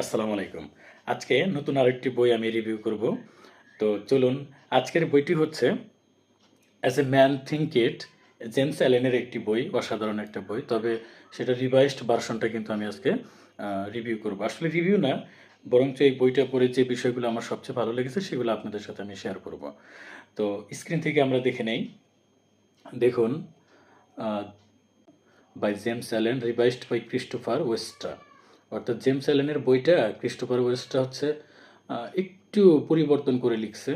আসসালামু আলাইকুম। আজকে নতুন আরেকটি বই আমি রিভিউ করব। তো চলুন, আজকের বইটি হচ্ছে as a man think it James অ্যালেনের একটি বই, অসাধারণ একটা বই। তবে সেটা রিভাইসড ভার্সনটা কিন্তু আমি আজকে রিভিউ করব। আসলে রিভিউ না, বরঞ্চ এই বইটা পড়ে যে বিষয়গুলো আমার সবচেয়ে ভালো লেগেছে, সেগুলো আপনাদের সাথে আমি শেয়ার করব। তো স্ক্রিন থেকে আমরা দেখে নেই। দেখুন by James Allen revised by Christopher Vesta অর্থাৎ জেমস অ্যালেনের বইটা ক্রিস্টোফার ওয়েস্টা হচ্ছে একটু পরিবর্তন করে লিখছে।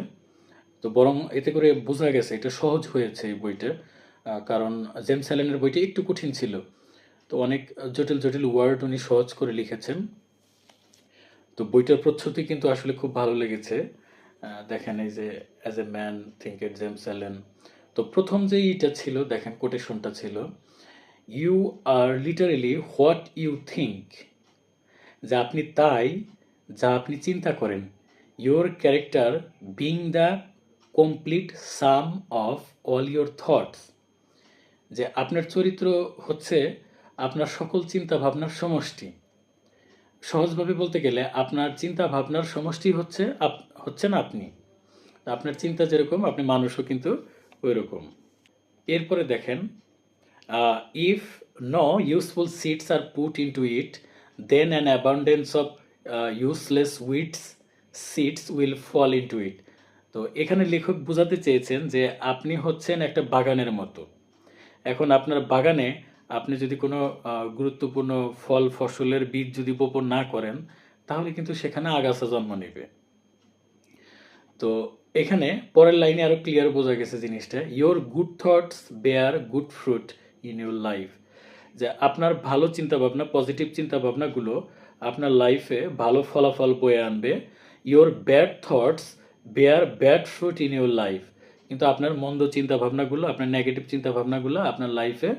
তো বরং এতে করে বোঝা গেছে, এটা সহজ হয়েছে এই বইটা কারণ জেমস অ্যালেনের বইটা একটু কঠিন ছিল। তো অনেক জটিল জটিল ওয়ার্ড উনি সহজ করে লিখেছেন। তো বইটার প্রচ্ছতি কিন্তু আসলে খুব ভালো লেগেছে। দেখেন এই যে as a man think it James Allen. তো প্রথম যে ইটা ছিল, দেখেন কোটেশনটা ছিল you are literally what you think যা আপনি তাই, যা আপনি চিন্তা করেন। Your character being the complete sum of all your thoughts যে আপনার চরিত্র হচ্ছে আপনার সকল চিন্তা ভাবনার সমষ্টি। সহজভাবে বলতে গেলে আপনার চিন্তা ভাবনার সমষ্টি হচ্ছে আপ- হচ্ছেন আপনি। আপনার চিন্তা যেরকম, আপনি মানুষও কিন্তু ওই রকম এরপরে দেখেন if no useful seeds are put into it then an abundance of useless weeds seeds will fall into it তো এখানে লেখক বোঝাতে চেয়েছেন যে আপনি হচ্ছেন একটা বাগানের মতো। এখন আপনার বাগানে আপনি যদি কোনো গুরুত্বপূর্ণ ফল, ফসলের বীজ যদি বপন না করেন, তাহলে কিন্তু সেখানে আগাছা জন্ম নেবে। তো এখানে পরের লাইনে আরও ক্লিয়ার বোঝা গেছে জিনিসটা। Your good thoughts bear good fruit in your life যে আপনার ভালো চিন্তাভাবনা পজিটিভ চিন্তাভাবনাগুলো আপনার লাইফে ভালো ফলাফল বয়ে আনবে। Your bad thoughts bear bad fruit in your life কিন্তু আপনার মন্দ চিন্তাভাবনাগুলো, আপনার নেগেটিভ চিন্তাভাবনাগুলো আপনার লাইফে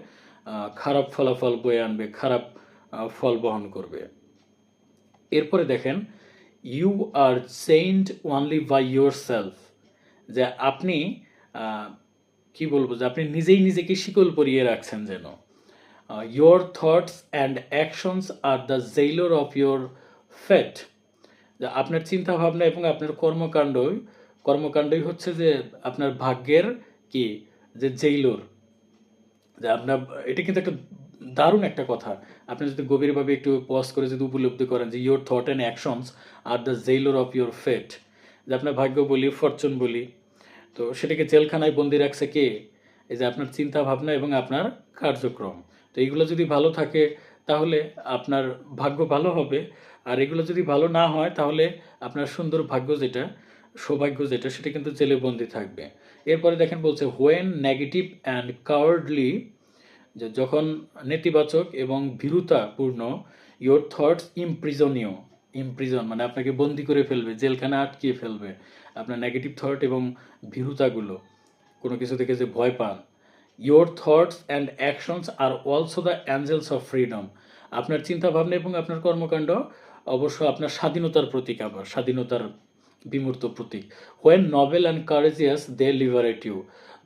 খারাপ ফলাফল বয়ে আনবে, খারাপ ফল বহন করবে। এরপরে দেখেন you are chained only by your yourself আপনি কি বলব, যে আপনি নিজেই নিজেকে শিকল পরিয়ে রাখছেন যেন। Your thoughts and actions are the jailer of your fate যে আপনার চিন্তা ভাবনা এবং আপনার কর্মকাণ্ড কর্মকাণ্ডই হচ্ছে যে আপনার ভাগ্যের কি? যে জেইলর যে আপনার, এটা কিন্তু একটা দারুণ একটা কথা। আপনি যদি গভীরভাবে একটু পজ করে যদি উপলব্ধি করেন যে your thought and actions are the jailer of your fate যে আপনার ভাগ্য বলি ফরচুন বলি, তো সেটাকে জেলখানায় বন্দি রাখছে কে? এই যে আপনার চিন্তা ভাবনা এবং আপনার কার্যক্রম। তো এইগুলো যদি ভালো থাকে, তাহলে আপনার ভাগ্য ভালো হবে। আর এগুলো যদি ভালো না হয়, তাহলে আপনার সুন্দর ভাগ্য যেটা, সৌভাগ্য যেটা, সেটা কিন্তু জেলে বন্দি থাকবে। এরপরে দেখেন বলছে হোয়েন নেগেটিভ অ্যান্ড কাওয়ার্ডলি যখন নেতিবাচক এবং ভীরুতাপূর্ণ ইয়োর থটস ইমপ্রিজনীয় ইমপ্রিজন মানে আপনাকে বন্দি করে ফেলবে, জেলখানা আটকিয়ে ফেলবে। আপনার নেগেটিভ থট এবং ভীরুতাগুলো, কোনো কিছু থেকে যে ভয় পান your thoughts and actions are also the angels of freedom আপনার চিন্তা ভাবনা এবং আপনার কর্মকাণ্ড অবশ্য আপনার স্বাধীনতার প্রতীক আবার, স্বাধীনতার বিমূর্ত প্রতীক। When noble and courageous they liberate you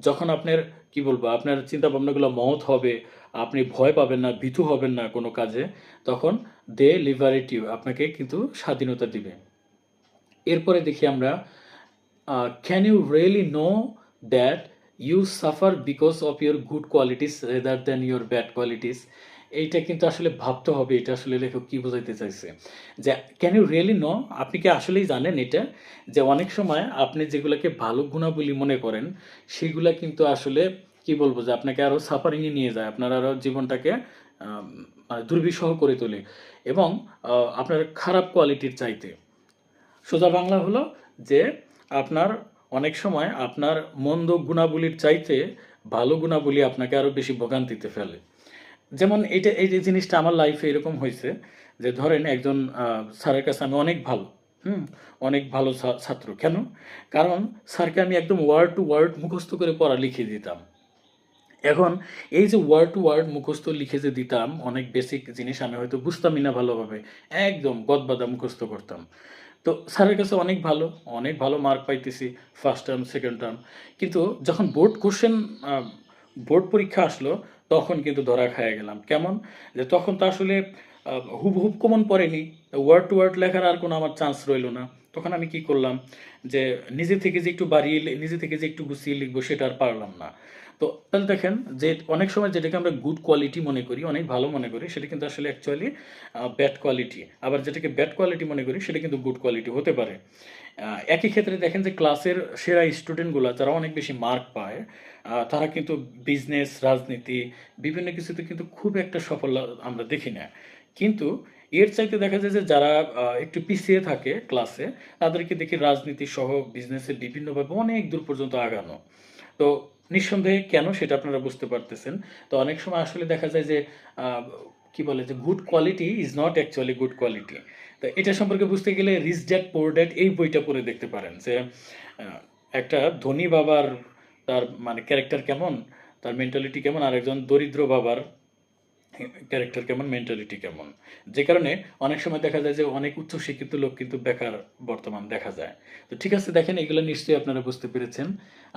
যখন আপনার, কি বলব, আপনার চিন্তা ভাবনাগুলো মহৎ হবে, আপনি ভয় পাবেন না, ভীতু হবেন না কোনো কাজে, তখন দে লিভারেট ইউ আপনাকে কিন্তু স্বাধীনতা দিবে। এরপরে দেখি আমরা can you really know that you suffer because of your good qualities rather than your bad qualities এইটা কিন্তু আসলে ভাবতে হবে, এটা আসলে লেখক কি বোঝাইতে চাইছে? যে ক্যান ইউ রিয়েলি নো আপনি কি আসলেই জানেন এটা? যে, অনেক সময় আপনি যেগুলোকে ভালো গুণাবলী মনে করেন, সেগুলা কিন্তু আসলে কি বলব, যে আপনাকে আরও সাফারিংয়ে নিয়ে যায়, আপনার আরও জীবনটাকে মানে দুর্বিষহ করে তোলে এবং আপনার খারাপ কোয়ালিটির চাইতে। সোজা বাংলা হলো যে, আপনার অনেক সময় আপনার মন্দ গুণাবলীর চাইতে ভালো গুণাবলী আপনাকে আরও বেশি ভোগান্তিতে ফেলে। যেমন এটা এই যে জিনিসটা আমার লাইফে এরকম হয়েছে যে ধরেন একজন স্যারের কাছে আমি অনেক ভালো, হুম, অনেক ভালো ছাত্র। কেন? কারণ স্যারকে আমি একদম ওয়ার্ড টু ওয়ার্ড মুখস্থ করে পড়া লিখিয়ে দিতাম। এখন এই যে ওয়ার্ড টু ওয়ার্ড মুখস্থ লিখে যে দিতাম, অনেক বেসিক জিনিস আমি হয়তো বুঝতামই না ভালোভাবে, একদম গদবাদা মুখস্থ করতাম। তো স্যারের কাছে অনেক ভালো অনেক ভালো মার্ক পাইতেছি ফার্স্ট টার্ম সেকেন্ড টার্ম কিন্তু যখন বোর্ড কোশ্চেন বোর্ড পরীক্ষা আসলো, তখন কিন্তু ধরা খাইয়ে গেলাম। কেমন? যে তখন তো আসলে হুবহুব কমন পড়েনি। ওয়ার্ড টু ওয়ার্ড লেখার আর কোনো আমার চান্স রইল না। তখন আমি কি করলাম? যে নিজে থেকে যে একটু বাড়িয়ে নিজে থেকে যে একটু গুছিয়ে লিখব, সেটা আর পারলাম না। তো তাহলে দেখেন যে অনেক সময় যেটাকে আমরা গুড কোয়ালিটি মনে করি, অনেক ভালো মনে করি, সেটা কিন্তু আসলে অ্যাকচুয়ালি ব্যাড কোয়ালিটি আবার যেটাকে ব্যাড কোয়ালিটি মনে করি, সেটা কিন্তু গুড কোয়ালিটি হতে পারে। একই ক্ষেত্রে দেখেন যে ক্লাসের সেরা স্টুডেন্টগুলো যারা অনেক বেশি মার্ক পায় তারা কিন্তু বিজনেস রাজনীতি, বিভিন্ন কিছুতে কিন্তু খুব একটা সফল আমরা দেখি না। কিন্তু এর চাইতে দেখা যায় যে যারা একটু পিছিয়ে থাকে ক্লাসে তাদেরকে দেখি রাজনীতি সহ বিজনেসে বিভিন্নভাবে অনেক দূর পর্যন্ত আগানো। তো নিঃসন্দেহে কেন সেটা আপনারা বুঝতে পারতেছেন? তো অনেক সময় আসলে দেখা যায় যে কি বলে যে good quality is not actually good quality তো এটা সম্পর্কে বুঝতে গেলে রিচ ড্যাট পোর ড্যাট এই বইটা পড়ে দেখতে পারেন যে একটা ধনী বাবার তার মানে ক্যারেক্টার কেমন, তার মেন্টালিটি কেমন, আর একজন দরিদ্র বাবার ক্যারেক্টার কেমন মেন্টালিটি কেমন? যে কারণে অনেক সময় দেখা যায় যে অনেক উচ্চ শিক্ষিত লোক কিন্তু বেকার বর্তমান দেখা যায়। তো ঠিক আছে, দেখেন এগুলো নিশ্চয়ই আপনারা বুঝতে পেরেছেন।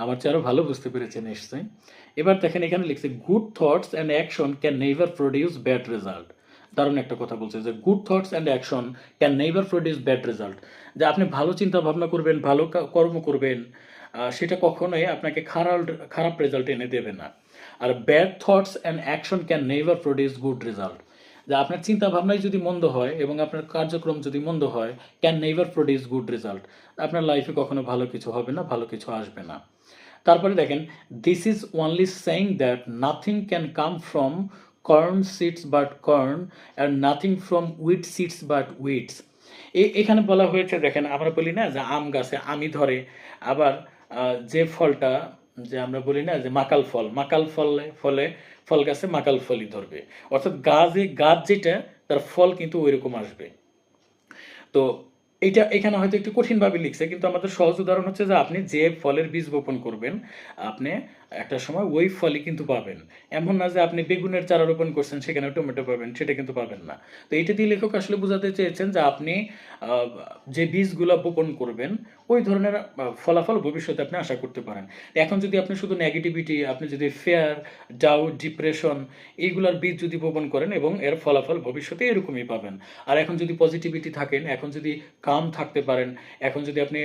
আমার চেয়ে আরও ভালো বুঝতে পেরেছেন নিশ্চয়ই। এবার দেখেন এখানে লিখছে good thoughts and action can never produce bad result দারুণ একটা কথা বলছে যে good thoughts and action can never produce bad result যে আপনি ভালো চিন্তা ভাবনা করবেন, ভালো কর্ম করবেন সেটা কখনোই আপনাকে খারাপ খারাপ রেজাল্ট এনে দেবে না। আর bad thoughts and action can never produce good result যে আপনার চিন্তা ভাবনাই যদি মন্দ হয় এবং আপনার কার্যক্রম যদি মন্দ হয় can never produce good result আপনার লাইফে কখনো ভালো কিছু হবে না, ভালো কিছু আসবে না। তারপরে দেখেন this is only saying that nothing can come from corn seeds but corn and nothing from wheat seeds but wheats এখানে বলা হয়েছে, দেখেন, আমরা বলি না যে আম গাছে আমি ধরে, আবার যে ফলটা যে আমরা বলি না যে মাকাল ফল, মাকাল ফলে ফলে ফল গাছে মাকাল ফলই ধরবে। অর্থাৎ গাছে, গাছ যেটা, তার ফল কিন্তু ওই রকম আসবে। তো এটা এখানে হয়তো একটু কঠিনভাবে লিখছে, কিন্তু আমাদের সহজ উদাহরণ হচ্ছে যে আপনি যে ফলের বীজ বপন করবেন, আপনি একটা সময় ওই ফলই কিন্তু পাবেন। এমন না যে আপনি বেগুনের চারা রোপণ করছেন সেখানে টমেটো পাবেন, সেটা কিন্তু পাবেন না। তো এটা দিয়ে লেখক আসলে বোঝাতে চেয়েছেন যে আপনি যে বীজগুলো বপন করবেন, ওই ধরনের ফলাফল ভবিষ্যতে আপনি আশা করতে পারেন। এখন যদি আপনি শুধু নেগেটিভিটি আপনি যদি ফেয়ার ডাউট ডিপ্রেশন এইগুলার বীজ যদি বপন করেন এবং এর ফলাফল ভবিষ্যতে এরকমই পাবেন। আর এখন যদি পজিটিভিটি থাকেন, এখন যদি কাম থাকতে পারেন, এখন যদি আপনি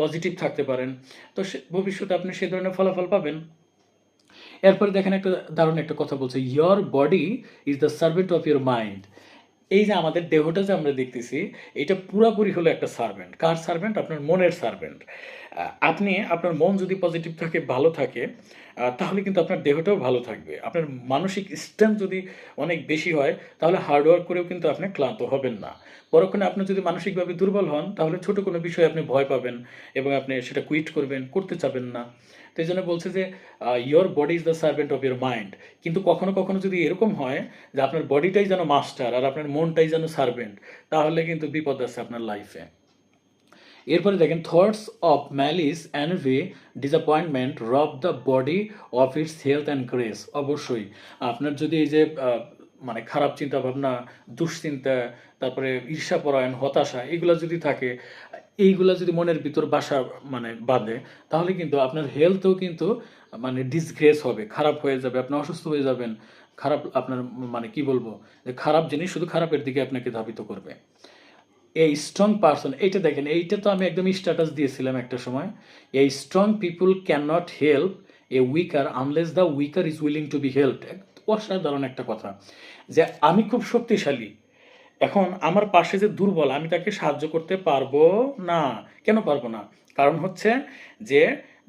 পজিটিভ থাকতে পারেন, তো ভবিষ্যতে আপনি সে ধরনের ফলাফল পাবেন। এরপরে দেখেন একটা দারুণ একটা কথা বলছে your body is the servant of your mind এই যে আমাদের দেহটা যে আমরা দেখতেছি, এটা পুরাপুরি হলো একটা সার্ভেন্ট কার সার্ভেন্ট আপনার মনের সার্ভেন্ট আপনি আপনার মন যদি পজিটিভ থাকে, ভালো থাকে তাহলে কিন্তু আপনার দেহটাও ভালো থাকবে। আপনার মানসিক স্ট্রেংথ যদি অনেক বেশি হয়, তাহলে হার্ডওয়ার্ক করেও কিন্তু আপনি ক্লান্ত হবেন না। পরক্ষণে আপনি যদি মানসিকভাবে দুর্বল হন, তাহলে ছোট কোনো বিষয়ে আপনি ভয় পাবেন এবং আপনি সেটা কুইট করবেন, করতে চাবেন না। তো এই জন্য বলছে যে your body is the servant of your mind কিন্তু কখনো কখনো যদি এরকম হয় যে আপনার বডিটাই যেন মাস্টার আর আপনার মনটাই যেন সার্ভেন্ট তাহলে কিন্তু বিপদ আছে আপনার লাইফে এরপরে দেখেন thoughts of malice envy disappointment rob the body of its health and grace অবশ্যই, আপনার যদি এই যে মানে খারাপ চিন্তা ভাবনা দুশ্চিন্তা, তারপরে ঈর্ষাপরায়ণ, হতাশা, এগুলো যদি থাকে, এইগুলা যদি মনের ভিতর বাসা মানে বাঁধে, তাহলে কিন্তু আপনার হেলথও কিন্তু মানে ডিসগ্রেস হবে, খারাপ হয়ে যাবে, আপনি অসুস্থ হয়ে যাবেন, খারাপ আপনার মানে কি বলব, যে খারাপ জিনিস শুধু খারাপের দিকে আপনাকে ধাবিত করবে। এই স্ট্রং পারসন এইটা দেখেন, এইটা তো আমি একদম স্ট্যাটাস দিয়েছিলাম একটা সময় এই strong people can not help a weaker unless the weaker is willing to be help অসাধারণ একটা কথা, যে আমি খুব শক্তিশালী, এখন আমার পাশে যে দুর্বল, আমি তাকে সাহায্য করতে পারব না। কেন পারব না? কারণ হচ্ছে যে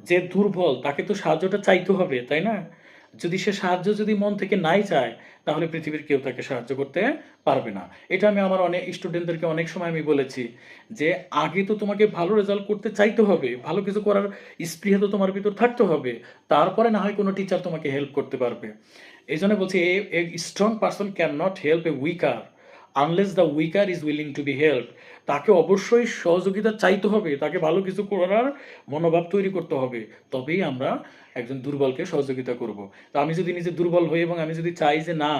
যে দুর্বল, তাকে তো সাহায্যটা চাইতে হবে, তাই না? যদি সে সাহায্য যদি মন থেকে নাই চায় তাহলে পৃথিবীর কেউ তাকে সাহায্য করতে পারবে না। এটা আমি আমার অনেক স্টুডেন্টদেরকে অনেক সময় আমি বলেছি যে, আগে তো তোমাকে ভালো রেজাল্ট করতে চাইতে হবে, ভালো কিছু করার স্পৃহা তো তোমার ভিতর থাকতে হবে, তারপরে না হয় কোনো টিচার তোমাকে হেল্প করতে পারবে। এই জন্য বলছি, a strong person can not help a weaker unless the weaker is willing to be help তাকে অবশ্যই সহযোগিতা চাইতে হবে, তাকে ভালো কিছু করার মনোভাব তৈরি করতে হবে, তবেই আমরা একজন দুর্বলকে সহযোগিতা করব। তো আমি যদি নিজে দুর্বল হই এবং আমি যদি চাই যে না,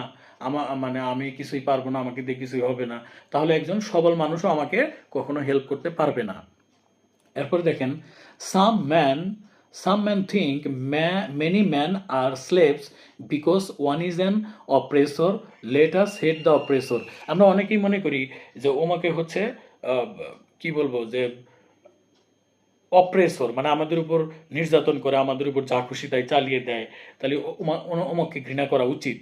আমা মানে আমি কিছুই পারব না, আমাকে দিয়ে কিছুই হবে না, তাহলে একজন সবল মানুষও আমাকে কখনো হেল্প করতে পারবে না। এরপরে দেখেন some man some man think many man are slaves because one is an oppressor let us hate the oppressor আমরা অনেকেই মনে করি যে ওমাকে হচ্ছে কি বলব, যে অপ্রেসর মানে আমাদের উপর নির্যাতন করে, আমাদের উপর যা খুশি তাই চালিয়ে দেয়, তাহলে ওমা- ওমাকে ঘৃণা করা উচিত।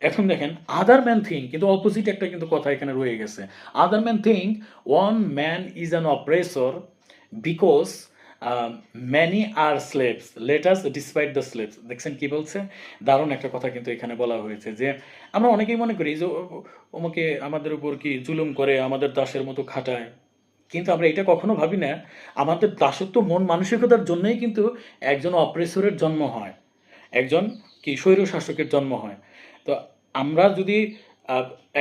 এখন দেখেন আদার ম্যান থিঙ্ক কিন্তু অপোজিট একটা কিন্তু কথা এখানে রয়ে গেছে। Other man think one man is an oppressor because many are slaves let us despise the slaves দেখছেন কি বলছে? দারুণ একটা কথা কিন্তু এখানে বলা হয়েছে যে, আমরা অনেকেই মনে করি যে ওমাকে আমাদের উপর কি জুলুম করে, আমাদের দাসের মতো খাটায়। কিন্তু আমরা এটা কখনো ভাবি না। আমাদের দাসত্ব মন মানসিকতার জন্যই কিন্তু একজন অপ্রেসরের জন্ম হয়। একজন কি স্বৈর শাসকের জন্ম হয়। তো আমরা যদি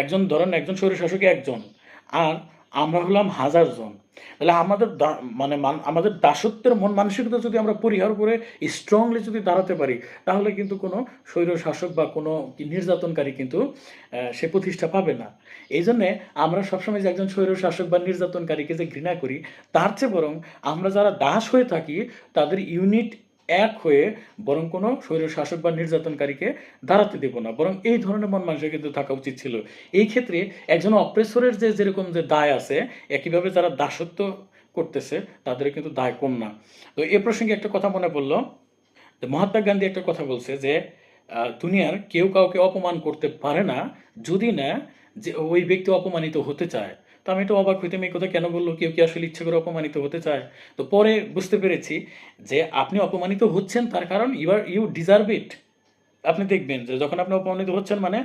একজন ধরেন একজন স্বৈর শাসক একজন, আর আমরা হলাম হাজার জন। তাহলে আমাদের মানে মান- আমাদের দাসত্বের মন মানসিকতা যদি আমরা পরিহার করে স্ট্রংলি যদি দাঁড়াতে পারি, তাহলে কিন্তু কোনো স্বৈর শাসক বা কোনো নির্যাতনকারী কিন্তু সে প্রতিষ্ঠা পাবে না। এই জন্যে আমরা সবসময় যে একজন স্বৈর শাসক বা নির্যাতনকারীকে যে ঘৃণা করি, তার চেয়ে বরং আমরা যারা দাস হয়ে থাকি, তাদের ইউনিট এক হয়ে বরং কোনো স্বৈর শাসক বা নির্যাতনকারীকে দাঁড়াতে দেব না। বরং এই ধরনের মন মানুষের কিন্তু থাকা উচিত ছিল। এই ক্ষেত্রে একজন অপ্রেসরের যে যেরকম যে দায় আছে, একইভাবে যারা দাসত্ব করতেছে, তাদের কিন্তু দায় কম না। তো এ প্রসঙ্গে একটা কথা মনে পড়ল। মহাত্মা গান্ধী একটা কথা বলছে যে দুনিয়ার কেউ কাউকে অপমান করতে পারে না যদি না যে ওই ব্যক্তি অপমানিত হতে চায়। তো আমি একটু অবাক হইতে মেয়ে কথা কেন বলল? কেউ কি আসলে ইচ্ছে করে অপমানিত হতে চায়? তো পরে বুঝতে পেরেছি যে আপনি অপমানিত হচ্ছেন তার কারণ you are, you deserve it. আপনি দেখবেন যে যখন আপনি অপমানিত হচ্ছেন মানে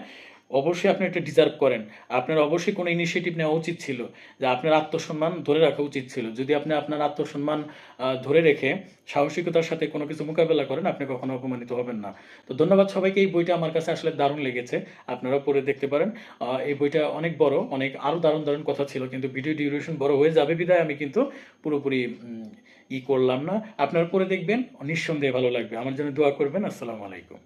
অবশ্যই আপনি এটা ডিজার্ভ করেন। আপনার অবশ্যই কোনো ইনিশিয়েটিভ নেওয়া উচিত ছিল, যে আপনার আত্মসম্মান ধরে রাখা উচিত ছিল। যদি আপনি আপনার আত্মসম্মান ধরে রেখে সাহসিকতার সাথে কোনো কিছু মোকাবেলা করেন, আপনি কখনো অপমানিত হবেন না। তো ধন্যবাদ সবাইকে, এই বইটা আমার কাছে আসলে দারুণ লেগেছে। আপনারাও পড়ে দেখতে পারেন। এই বইটা অনেক বড়, অনেক আরও দারুণ দারুণ কথা ছিল, কিন্তু ভিডিও ডিউরেশন বড় হয়ে যাবে বিদায় আমি কিন্তু পুরোপুরি ই করলাম না। আপনারা পরে দেখবেন, নিঃসন্দেহে ভালো লাগবে। আমার জন্য দোয়া করবেন। আসসালামু আলাইকুম।